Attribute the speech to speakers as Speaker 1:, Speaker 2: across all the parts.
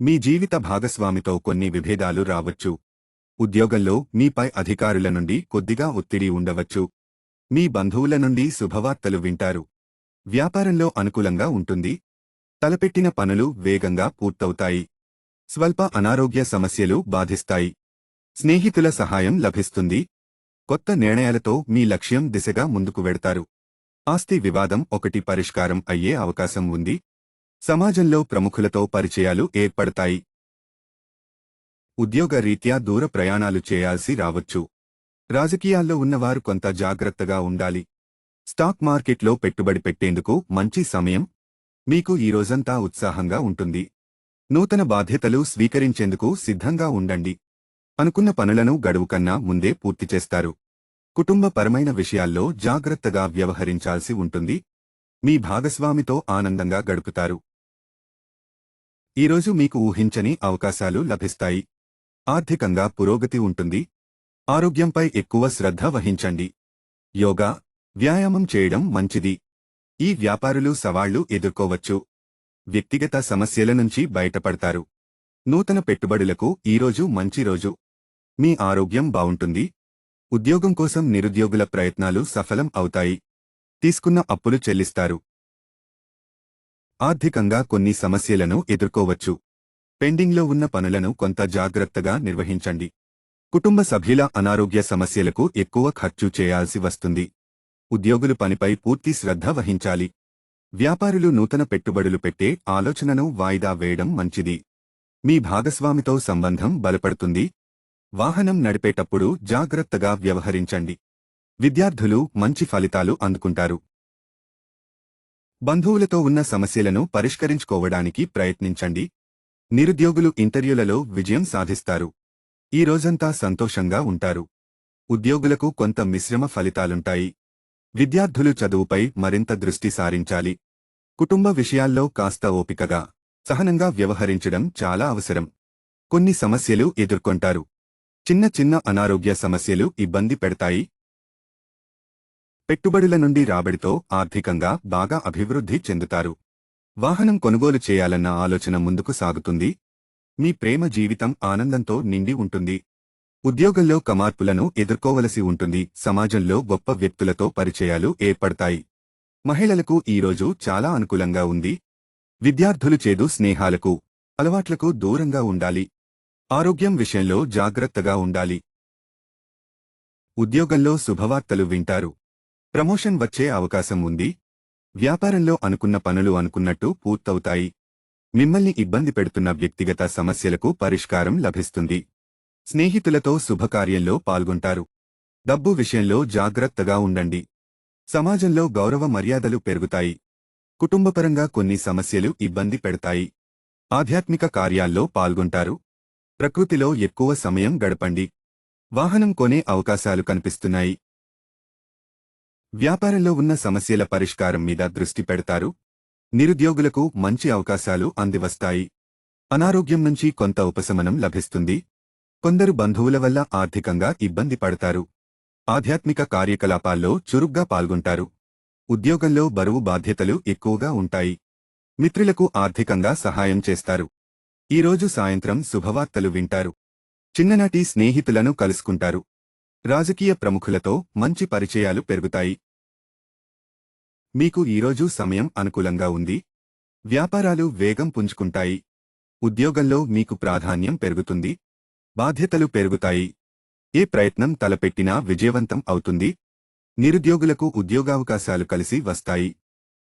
Speaker 1: మీ జీవిత భాగస్వామితో కొన్ని విభేదాలు రావచ్చు. ఉద్యోగంలో మీపై అధికారుల నుండి కొద్దిగా ఒత్తిడి ఉండవచ్చు. మీ బంధువుల నుండి శుభవార్తలు వింటారు. వ్యాపారంలో అనుకూలంగా ఉంటుంది. తలపెట్టిన పనులు వేగంగా పూర్తవుతాయి. స్వల్ప అనారోగ్య సమస్యలు బాధిస్తాయి. స్నేహితుల సహాయం లభిస్తుంది. కొత్త నిర్ణయాలతో మీ లక్ష్యం దిశగా ముందుకు వెడతారు. ఆస్తి వివాదం ఒకటి పరిష్కారం అయ్యే అవకాశం ఉంది. సమాజంలో ప్రముఖులతో పరిచయాలు ఏర్పడతాయి. ఉద్యోగ రీత్యా దూర ప్రయాణాలు చేయాల్సి రావచ్చు. రాజకీయాల్లో ఉన్నవారు కొంత జాగ్రత్తగా ఉండాలి. స్టాక్ మార్కెట్లో పెట్టుబడి పెట్టేందుకు మంచి సమయం. మీకు ఈ రోజంతా ఉత్సాహంగా ఉంటుంది. నూతన బాధ్యతలు స్వీకరించేందుకు సిద్ధంగా ఉండండి. అనుకున్న పనులను గడువు కన్నా ముందే పూర్తి చేస్తారు. కుటుంబపరమైన విషయాల్లో జాగ్రత్తగా వ్యవహరించాల్సి ఉంటుంది. మీ భాగస్వామితో ఆనందంగా గడుపుతారు. ఈరోజు మీకు ఊహించని అవకాశాలు లభిస్తాయి. ఆర్థికంగా పురోగతి ఉంటుంది. ఆరోగ్యంపై ఎక్కువ శ్రద్ధ వహించండి. యోగా వ్యాయామం చేయడం మంచిది. ఈ వ్యాపారులు సవాళ్ళు ఎదుర్కోవచ్చు. వ్యక్తిగత సమస్యల నుంచి బయటపడతారు. నూతన పెట్టుబడులకు ఈరోజు మంచి రోజు. మీ ఆరోగ్యం బావుంటుంది ఉద్యోగం కోసం నిరుద్యోగుల ప్రయత్నాలు సఫలం అవుతాయి. తీసుకున్న అప్పులు చెల్లిస్తారు. ఆర్థికంగా కొన్ని సమస్యలను ఎదుర్కోవచ్చు. పెండింగ్లో ఉన్న పనులను కొంత జాగ్రత్తగా నిర్వహించండి. కుటుంబ సభ్యుల అనారోగ్య సమస్యలకు ఎక్కువ ఖర్చు చేయాల్సి వస్తుంది. ఉద్యోగులు పనిపై పూర్తి శ్రద్ధ వహించాలి. వ్యాపారులు నూతన పెట్టుబడులు పెట్టే ఆలోచనను వాయిదా వేయడం మంచిది. మీ భాగస్వామితో సంబంధం బలపడుతుంది. వాహనం నడిపేటప్పుడు జాగ్రత్తగా వ్యవహరించండి. విద్యార్థులు మంచి ఫలితాలు అందుకుంటారు. బంధువులతో ఉన్న సమస్యలను పరిష్కరించుకోవడానికి ప్రయత్నించండి. నిరుద్యోగులు ఇంటర్వ్యూలలో విజయం సాధిస్తారు. ఈ రోజంతా సంతోషంగా ఉంటారు. ఉద్యోగులకు కొంత మిశ్రమ ఫలితాలుంటాయి. విద్యార్థులు చదువుపై మరింత దృష్టి సారించాలి. కుటుంబ విషయాల్లో కాస్త ఓపికగా సహనంగా వ్యవహరించడం చాలా అవసరం. కొన్ని సమస్యలు ఎదుర్కొంటారు. చిన్న చిన్న అనారోగ్య సమస్యలు ఇబ్బంది పెడతాయి. పెట్టుబడుల నుండి రాబడితో ఆర్థికంగా బాగా అభివృద్ధి చెందుతారు. వాహనం కొనుగోలు చేయాలన్న ఆలోచన ముందుకు సాగుతుంది. మీ ప్రేమ జీవితం ఆనందంతో నిండి ఉంటుంది. ఉద్యోగంలో కమార్పులను ఎదుర్కోవలసి ఉంటుంది. సమాజంలో గొప్ప వ్యక్తులతో పరిచయాలు ఏర్పడతాయి. మహిళలకు ఈరోజు చాలా అనుకూలంగా ఉంది. విద్యార్థులు చేదు స్నేహాలకు అలవాట్లకు దూరంగా ఉండాలి. ఆరోగ్యం విషయంలో జాగ్రత్తగా ఉండాలి. ఉద్యోగంలో శుభవార్తలు వింటారు. ప్రమోషన్ వచ్చే అవకాశం ఉంది. వ్యాపారంలో అనుకున్న పనులు అనుకున్నట్టు పూర్తవుతాయి. మిమ్మల్ని ఇబ్బంది పెడుతున్న వ్యక్తిగత సమస్యలకు పరిష్కారం లభిస్తుంది. స్నేహితులతో శుభకార్యంలో పాల్గొంటారు. డబ్బు విషయంలో జాగ్రత్తగా ఉండండి. సమాజంలో గౌరవ మర్యాదలు పెరుగుతాయి. కుటుంబపరంగా కొన్ని సమస్యలు ఇబ్బంది పెడతాయి. ఆధ్యాత్మిక కార్యాల్లో పాల్గొంటారు. ప్రకృతిలో ఎక్కువ సమయం గడపండి. వాహనం కొనే అవకాశాలు కనిపిస్తున్నాయి. వ్యాపారంలో ఉన్న సమస్యల పరిష్కారం మీద దృష్టి పెడతారు. నిరుద్యోగులకు మంచి అవకాశాలు అందివస్తాయి. అనారోగ్యం నుంచి కొంత ఉపశమనం లభిస్తుంది. కొందరు బంధువుల వల్ల ఆర్థికంగా ఇబ్బంది పడతారు. ఆధ్యాత్మిక కార్యకలాపాల్లో చురుగ్గా పాల్గొంటారు. ఉద్యోగంలో బరువు బాధ్యతలు ఎక్కువగా ఉంటాయి. మిత్రులకు ఆర్థికంగా సహాయం చేస్తారు. ఈరోజు సాయంత్రం శుభవార్తలు వింటారు. చిన్ననాటి స్నేహితులను కలుసుకుంటారు. రాజకీయ ప్రముఖులతో మంచి పరిచయాలు పెరుగుతాయి. మీకు ఈరోజు సమయం అనుకూలంగా ఉంది. వ్యాపారాలు వేగం పుంజుకుంటాయి. ఉద్యోగంలో మీకు ప్రాధాన్యం పెరుగుతుంది. బాధ్యతలు పెరుగుతాయి. ఏ ప్రయత్నం తలపెట్టినా విజయవంతం అవుతుంది. నిరుద్యోగులకు ఉద్యోగావకాశాలు కలిసి వస్తాయి.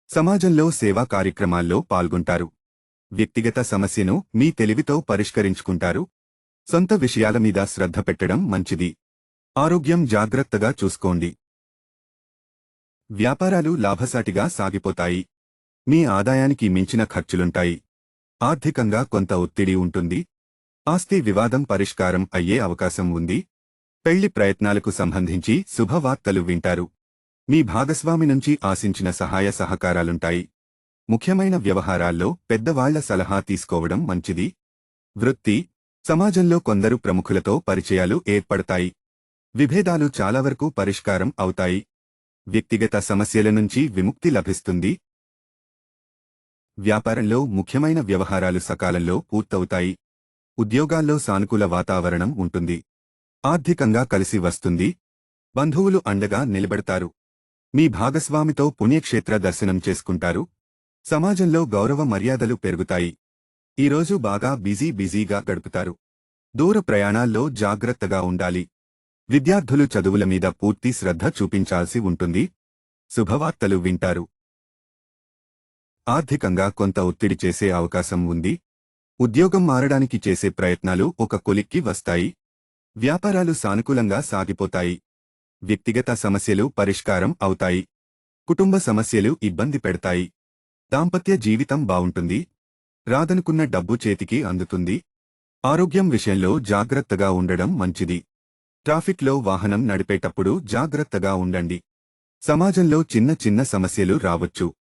Speaker 1: సమాజంలో సేవా కార్యక్రమాల్లో పాల్గొంటారు. వ్యక్తిగత సమస్యను మీ తెలివితో పరిష్కరించుకుంటారు. సొంత విషయాల మీద శ్రద్ధ పెట్టడం మంచిది. ఆరోగ్యం జాగ్రత్తగా చూసుకోండి. వ్యాపారాలు లాభసాటిగా సాగిపోతాయి. మీ ఆదాయానికి మించిన ఖర్చులుంటాయి. ఆర్థికంగా కొంత ఒత్తిడి ఉంటుంది. ఆస్తి వివాదం పరిష్కారం అయ్యే అవకాశం ఉంది. పెళ్ళి ప్రయత్నాలకు సంబంధించి శుభవార్తలు వింటారు. మీ భాగస్వామి నుంచి ఆశించిన సహాయ సహకారాలుంటాయి. ముఖ్యమైన వ్యవహారాల్లో పెద్దవాళ్ళ సలహా తీసుకోవడం మంచిది. వృత్తి సమాజంలో కొందరు ప్రముఖులతో పరిచయాలు ఏర్పడతాయి. విభేదాలు చాలా వరకు పరిష్కారం అవుతాయి. వ్యక్తిగత సమస్యల నుంచి విముక్తి లభిస్తుంది. వ్యాపారంలో ముఖ్యమైన వ్యవహారాలు సకాలంలో పూర్తవుతాయి. ఉద్యోగాల్లో సానుకూల వాతావరణం ఉంటుంది. ఆర్థికంగా కలిసి వస్తుంది. బంధువులు అండగా నిలబడతారు. మీ భాగస్వామితో పుణ్యక్షేత్ర దర్శనం చేసుకుంటారు. సమాజంలో గౌరవ మర్యాదలు పెరుగుతాయి. ఈరోజు బాగా బిజీ బిజీగా గడుపుతారు. దూర ప్రయాణాల్లో జాగ్రత్తగా ఉండాలి. విద్యార్థులు చదువుల మీద పూర్తి శ్రద్ధ చూపించాల్సి ఉంటుంది. శుభవార్తలు వింటారు. ఆర్థికంగా కొంత ఒత్తిడి చేసే అవకాశం ఉంది. ఉద్యోగం మారడానికి చేసే ప్రయత్నాలు ఒక కొలిక్కి వస్తాయి. వ్యాపారాలు సానుకూలంగా సాగిపోతాయి. వ్యక్తిగత సమస్యలు పరిష్కారం అవుతాయి. కుటుంబ సమస్యలు ఇబ్బంది పెడతాయి. దాంపత్య జీవితం బావుంటుంది రాదనుకున్న డబ్బు చేతికి అందుతుంది. ఆరోగ్యం విషయంలో జాగ్రత్తగా ఉండడం మంచిది. ట్రాఫిక్లో వాహనం నడిపేటప్పుడు జాగ్రత్తగా ఉండండి. సమాజంలో చిన్న చిన్న సమస్యలు రావచ్చు.